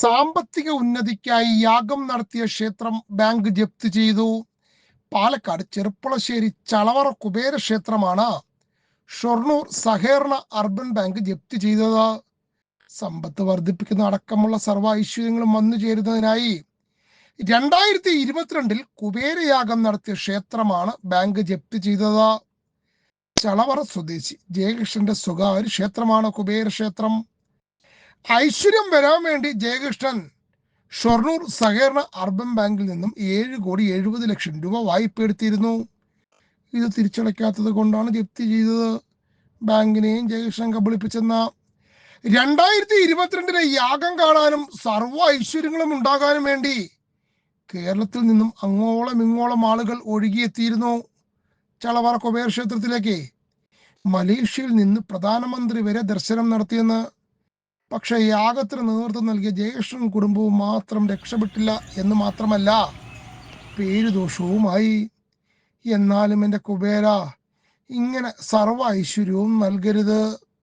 സാമ്പത്തിക ഉന്നതിക്കായി യാഗം നടത്തിയ ക്ഷേത്രം ബാങ്ക് ജപ്തി ചെയ്തു. പാലക്കാട് ചെറുപ്പളശ്ശേരി ചളവറ കുബേര ക്ഷേത്രമാണ് ഷൊർണൂർ സഹകരണ അർബൻ ബാങ്ക് ജപ്തി ചെയ്തത്. സമ്പത്ത് വർദ്ധിപ്പിക്കുന്ന അടക്കമുള്ള സർവ ഐശ്വര്യങ്ങളും വന്നു ചേരുന്നതിനായി രണ്ടായിരത്തി ഇരുപത്തിരണ്ടിൽ കുബേരയാഗം നടത്തിയ ക്ഷേത്രമാണ് ബാങ്ക് ജപ്തി ചെയ്തത്. ചളവറ സ്വദേശി ജയകൃഷ്ണന്റെ സ്വകാര്യ ക്ഷേത്രമാണ് കുബേര ക്ഷേത്രം. ഐശ്വര്യം വരാൻ വേണ്ടി ജയകൃഷ്ണൻ ഷൊർണൂർ സഹകരണ അർബൻ ബാങ്കിൽ നിന്നും ഏഴ് കോടി എഴുപത് ലക്ഷം രൂപ വായ്പ എടുത്തിരുന്നു. ഇത് തിരിച്ചടയ്ക്കാത്തത് കൊണ്ടാണ് ജപ്തി ചെയ്തത്. ബാങ്കിനെയും ജയകൃഷ്ണൻ കബളിപ്പിച്ചെന്ന രണ്ടായിരത്തി ഇരുപത്തിരണ്ടിലെ യാഗം കാണാനും സർവ ഐശ്വര്യങ്ങളും ഉണ്ടാകാനും വേണ്ടി കേരളത്തിൽ നിന്നും അങ്ങോളം ഇങ്ങോളം ആളുകൾ ഒഴുകിയെത്തിയിരുന്നു. ചളവറ കുബേര ക്ഷേത്രത്തിലേക്ക് മലേഷ്യയിൽ നിന്ന് പ്രധാനമന്ത്രി വരെ ദർശനം നടത്തിയെന്ന് പക്ഷെ യാഗത്തിന് നേതൃത്വം നൽകിയ ജയകൃഷ്ണൻ കുടുംബവും മാത്രം രക്ഷപ്പെട്ടില്ല എന്ന് മാത്രമല്ല പേരുദോഷവുമായി. എന്നാലും എന്റെ കുബേര ഇങ്ങനെ സർവ ഐശ്വര്യവും നൽകരുത്.